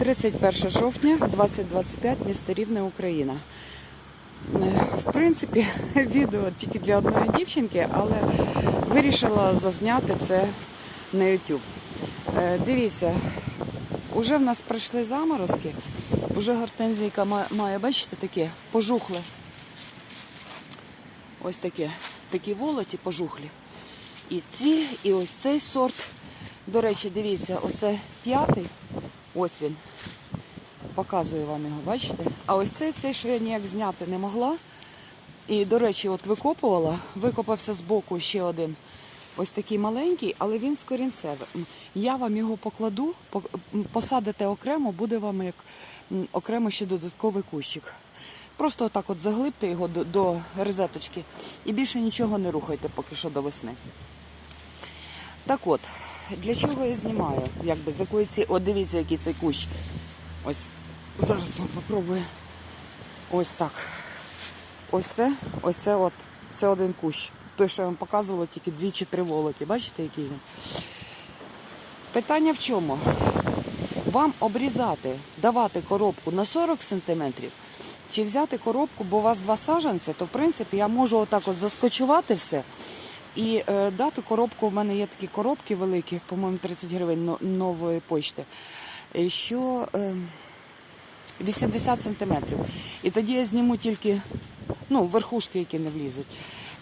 31 жовтня 2025, місто Рівне, Україна. Е, В принципі, відео тільки для одної дівчинки, але вирішила зазняти це на YouTube. Е, Дивіться, уже в нас пройшли заморозки, уже гортензійка має, бачите, таке пожухле. Ось таке, такі волоті пожухлі. І ці, і ось цей сорт. До речі, дивіться, оце п'ятий. Ось він. Показую вам його, бачите? А ось цей, цей, що я ніяк зняти не могла. І, до речі, от викопувала, викопався з боку ще один. Ось такий маленький, але він з корінцевим. Я вам його покладу, посадите окремо, буде вам як окремо ще додатковий кущик. Просто отак от заглибте його до, до розеточки і більше нічого не рухайте поки що до весни. Так от, для чого я знімаю? Якби з якої ці. От дивіться, який цей кущ. Ось зараз вам попробую. Ось так. Ось це, ось це от, це один кущ. Той, що я вам показувала, тільки дві чи три волоті. Бачите, який він? Питання в чому? Вам обрізати, давати коробку на 40 см, чи взяти коробку, бо у вас два саджанці, то в принципі я можу отак от заскочувати все і е, дати коробку. У мене є такі коробки великі, по-моєму, 30 гривень но- нової почти. Що е, 80 сантиметрів. І тоді я зніму тільки ну, верхушки, які не влізуть.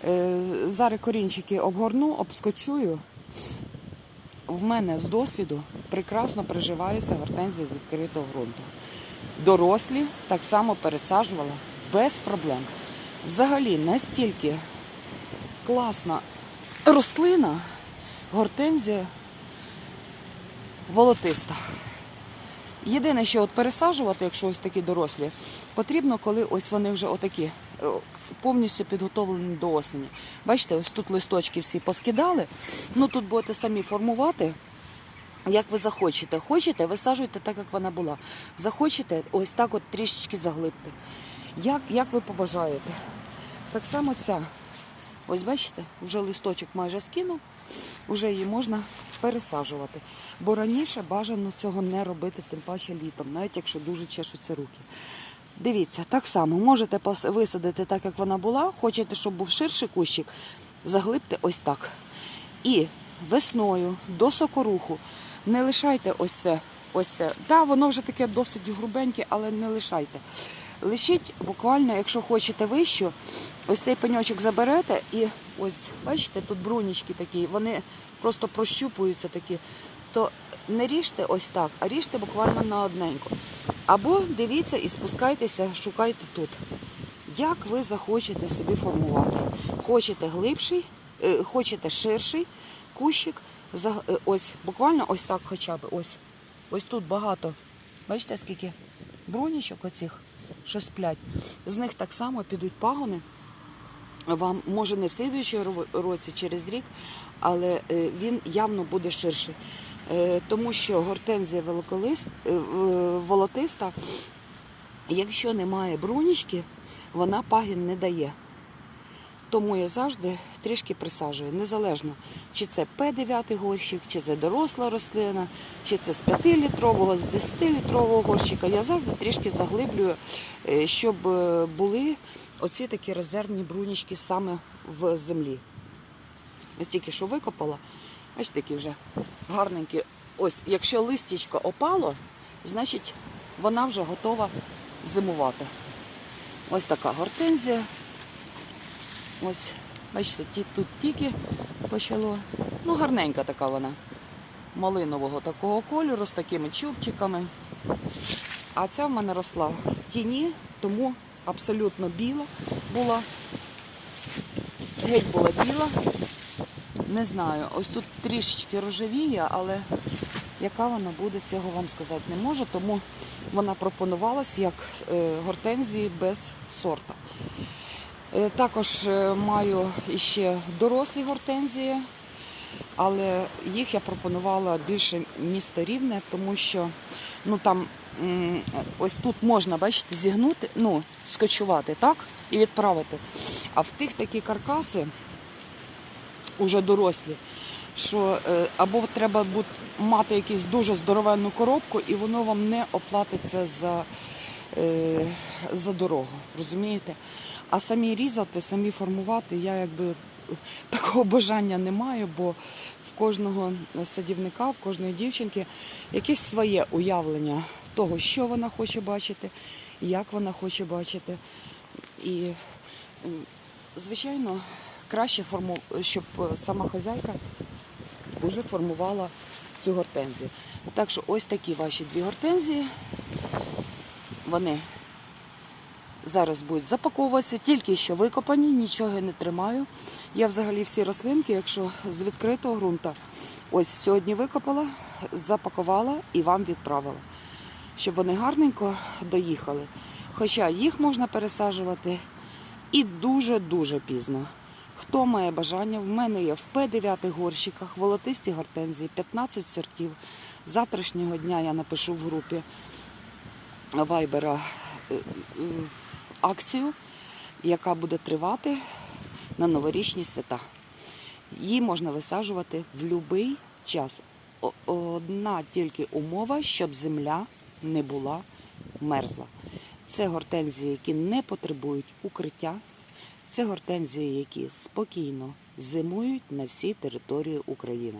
Е, зараз корінчики обгорну, обскочую. В мене з досвіду прекрасно приживаються гортензії з відкритого ґрунту. Дорослі так само пересаджувала без проблем. Взагалі настільки класна рослина, гортензія волотиста. Єдине, що от пересаджувати, якщо ось такі дорослі, потрібно, коли ось вони вже отакі е, повністю підготовлені до осені. Бачите, ось тут листочки всі поскидали. Ну тут будете самі формувати. Як ви захочете. Хочете, висаджуйте так, як вона була. Захочете, ось так от трішечки заглибте. Як, як ви побажаєте. Так само ця. Ось бачите, вже листочок майже скинув, вже її можна пересаджувати. Бо раніше бажано цього не робити, тим паче літом, навіть якщо дуже чешуться руки. Дивіться, так само можете висадити так, як вона була. Хочете, щоб був ширший кущик, заглибте ось так. І весною до сокоруху не лишайте ось це. Ось це. Да, воно вже таке досить грубеньке, але не лишайте. Лишіть буквально, якщо хочете вищу, ось цей пеньочок заберете і ось, бачите, тут брунічки такі, вони просто прощупуються такі. То не ріжте ось так, а ріжте буквально на одненьку. Або дивіться і спускайтеся, шукайте тут. Як ви захочете собі формувати? Хочете глибший, е, хочете ширший кущик, е, ось буквально ось так хоча б. Ось. Ось тут багато. Бачите, скільки бронічок оцих, що сплять. З них так само підуть пагони. Вам може не в слідуючому році, через рік, але е, він явно буде ширший. Е, Тому що гортензія е, волотиста, якщо немає брунічки, вона пагін не дає. Тому я завжди трішки присаджую, незалежно, чи це П9 горщик, чи це доросла рослина, чи це з 5-літрового, з 10-літрового горщика. Я завжди трішки заглиблюю, е, щоб е, були оці такі резервні брунічки саме в землі. Ось тільки що викопала, ось такі вже гарненькі. Ось, якщо листячко опало, значить вона вже готова зимувати. Ось така гортензія. Ось, бачите, тут тільки почало. Ну, гарненька така вона. Малинового такого кольору з такими чубчиками. А ця в мене росла в тіні, тому абсолютно біла була. Геть була біла. Не знаю, ось тут трішечки рожевіє, але яка вона буде, цього вам сказати не можу, тому вона пропонувалась як е, гортензії без сорта. Е, Також е, маю іще дорослі гортензії, але їх я пропонувала більше місто рівне, тому що ну там ось тут можна, бачите, зігнути, ну, скочувати, так, і відправити. А в тих такі каркаси, уже дорослі, що е, або треба бути, мати якусь дуже здоровенну коробку, і воно вам не оплатиться за, за дорогу. Розумієте? А самі різати, самі формувати, я якби такого бажання не маю, бо в кожного садівника, в кожної дівчинки якесь своє уявлення того, що вона хоче бачити, як вона хоче бачити. І, звичайно, краще, форму- щоб е, сама хазяйка вже формувала цю гортензію. Так що ось такі ваші дві гортензії. Вони зараз будуть запаковуватися, тільки що викопані, нічого не тримаю. Я взагалі всі рослинки, якщо з відкритого ґрунта, ось сьогодні викопала, запакувала і вам відправила, щоб вони гарненько доїхали. Хоча їх можна пересаджувати і дуже-дуже пізно. Хто має бажання, в мене є в П9 горщиках, волотисті гортензії, 15 сортів. Завтрашнього дня я напишу в групі Вайбера е, е, акцію, яка буде тривати на новорічні свята. Її можна висаджувати в будь-який час. Одна тільки умова, щоб земля не була мерзла. Це гортензії, які не потребують укриття. Це гортензії, які спокійно зимують на всій території України.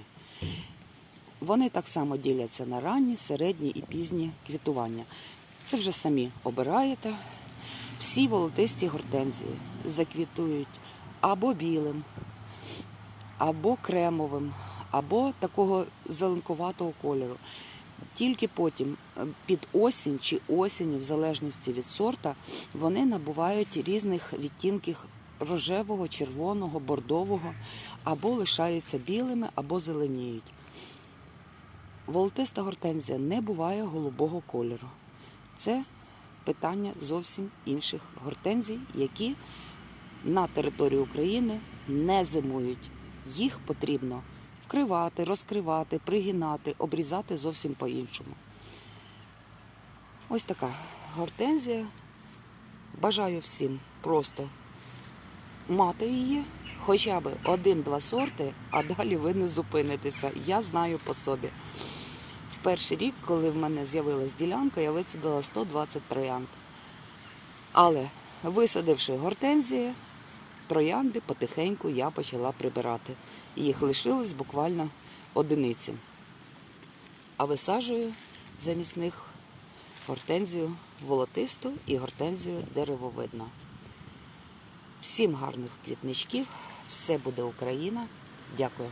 Вони так само діляться на ранні, середні і пізні квітування. Це вже самі обираєте. Всі волотисті гортензії заквітують або білим, або кремовим, або такого зеленкуватого кольору. Тільки потім е, під осінь чи осінь, в залежності від сорта, вони набувають різних відтінків рожевого, червоного, бордового, або лишаються білими, або зеленіють. Волотиста гортензія не буває голубого кольору. Це питання зовсім інших гортензій, які на території України не зимують. Їх потрібно вкривати, розкривати, пригинати, обрізати зовсім по-іншому. Ось така гортензія. Бажаю всім просто мати її, хоча б один-два сорти, а далі ви не зупинитеся. Я знаю по собі. Перший рік, коли в мене з'явилась ділянка, я висадила 120 троянд. Але висадивши гортензії, троянди потихеньку я почала прибирати. І Їх лишилось буквально одиниці. А висаджую замість них гортензію волотисту і гортензію деревовидну. Всім гарних квітничків, все буде Україна. Дякую.